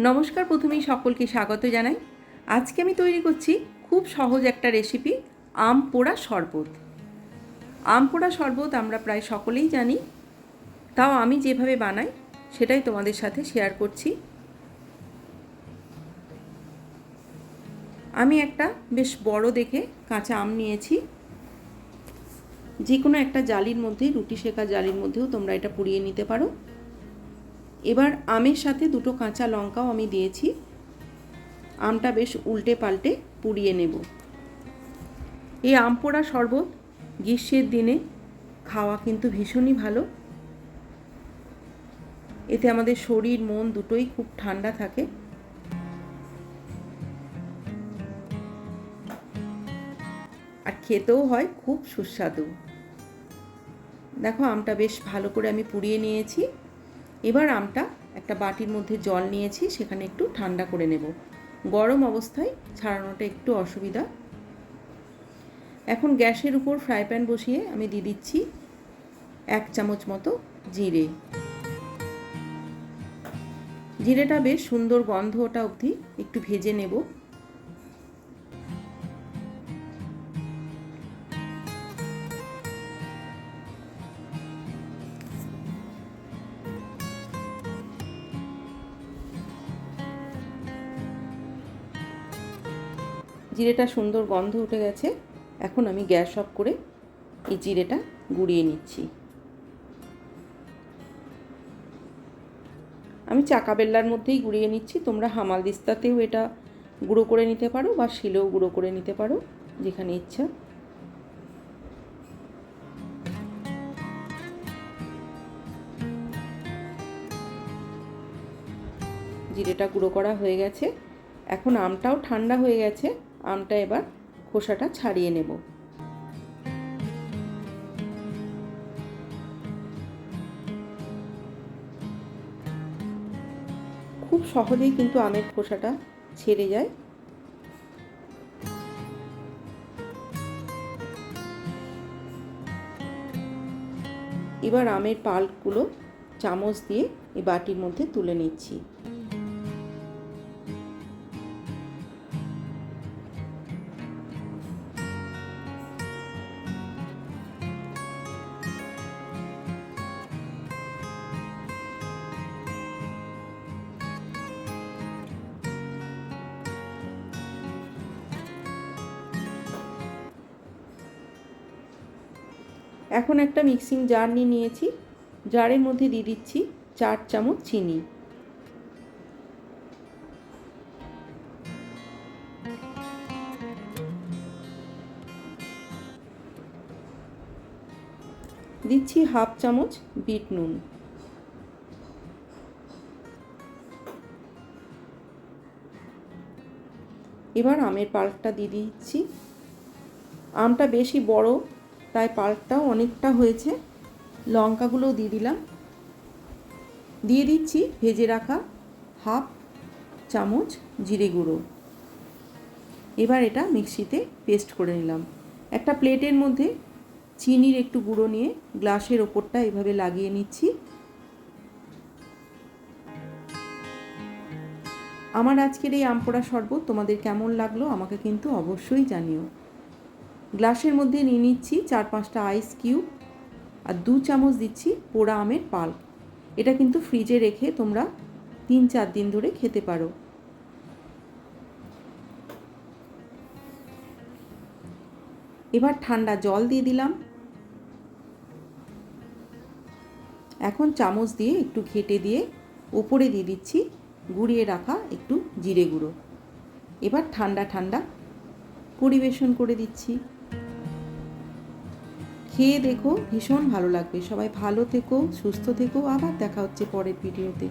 নমস্কার, প্রথমেই সকলকে স্বাগত জানাই। আজকে আমি তৈরি করছি খুব সহজ একটা রেসিপি আম পোড়া শরবত। আম পোড়া শরবত আমরা প্রায় সকলেই জানি। তাও আমি যেভাবে বানাই, সেটাই তোমাদের সাথে শেয়ার করছি। আমি একটা বেশ বড় দেখে কাঁচা আম নিয়েছি। যে কোনো একটা জালির মধ্যে, রুটি শেখা জালির মধ্যেও তোমরা এটা পুড়িয়ে নিতে পারো। এবার আমের সাথে দুটো কাঁচা লঙ্কাও আমি দিয়েছি। আমটা বেশ উল্টে পাল্টে পুড়িয়ে নেব। এই আম পোড়া শরবত গ্রীষ্মের দিনে খাওয়া কিন্তু ভীষণই ভালো। এতে আমাদের শরীর, মন দুটোই খুব ঠান্ডা থাকে। আর খেতেও হয়, খুব সুস্বাদু। দেখো, আমটা বেশ ভালো করে আমি পুড়িয়ে নিয়েছি। এবার আমটা একটা বাটির মধ্যে জল নিয়েছি, সেখানে একটু ঠান্ডা করে নেব। গরম অবস্থায় ছাড়ানোটা একটু অসুবিধা। এখন গ্যাসের উপর ফ্রাই প্যান বসিয়ে আমি দিয়ে দিচ্ছি এক চামচ মতো জিরে। জিরেটা বেশ সুন্দর গন্ধ ওটা অবধি একটু ভেজে নেব। জিরেটা সুন্দর গন্ধ উঠে গেছে। এখন আমি গ্যাস অফ করে এই জিরেটা গুঁড়িয়ে নিচ্ছি। আমি চাকা বেল্লার মধ্যেই গুঁড়িয়ে নিচ্ছি। তোমরা হামাল দিস্তাতেও এটা গুঁড়ো করে নিতে পারো বা শিলেও গুঁড়ো করে নিতে পারো, যেখানে ইচ্ছা। জিরেটা গুঁড়ো করা হয়ে গেছে। এখন আমটাও ঠান্ডা হয়ে গেছে। আমটা এবার খোসাটা ছাড়িয়ে নেব। খুব সহজেই কিন্তু আমের খোসাটা ছেড়ে যায়। এবার আমের পাল্পগুলো চামচ দিয়ে এই বাটির মধ্যে তুলে নিচ্ছি। এখন একটা মিক্সিং জার নিয়ে নিয়েছি। জারের মধ্যে দিয়ে দিচ্ছি চার চামচ চিনি। দিচ্ছি হাফ চামচ বিট নুন। এবার আমের পাল্পটা দিয়ে দিচ্ছি। আমটা বেশি বড় তাই পাল্পটাও অনেকটা হয়েছে। লঙ্কাগুলোও দিয়ে দিলাম। দিয়ে দিচ্ছি ভেজে রাখা হাফ চামচ জিরে গুঁড়ো। এবার এটা মিক্সিতে পেস্ট করে নিলাম। একটা প্লেটের মধ্যে চিনির একটু গুঁড়ো নিয়ে গ্লাসের ওপরটা এভাবে লাগিয়ে নিচ্ছি। আমার আজকের এই আমপোড়া শরবত তোমাদের কেমন লাগল আমাকে কিন্তু অবশ্যই জানিও। গ্লাসের মধ্যে নিয়ে নিচ্ছি চার পাঁচটা আইস কিউব আর দু চামচ দিচ্ছি পোড়া আমের পাল্প। এটা কিন্তু ফ্রিজে রেখে তোমরা তিন চার দিন ধরে খেতে পারো। এবার ঠান্ডা জল দিয়ে দিলাম। এখন চামচ দিয়ে একটু ঘেটে দিয়ে ওপরে দিয়ে দিচ্ছি, গুঁড়িয়ে রাখা একটু জিরে গুঁড়ো। এবার ঠান্ডা ঠান্ডা পরিবেশন করে দিচ্ছি। খেয়ে দেখো, ভীষণ ভালো লাগবে। সবাই ভালো থেকো, সুস্থ থেকো। আবার দেখা হচ্ছে পরের ভিডিওতে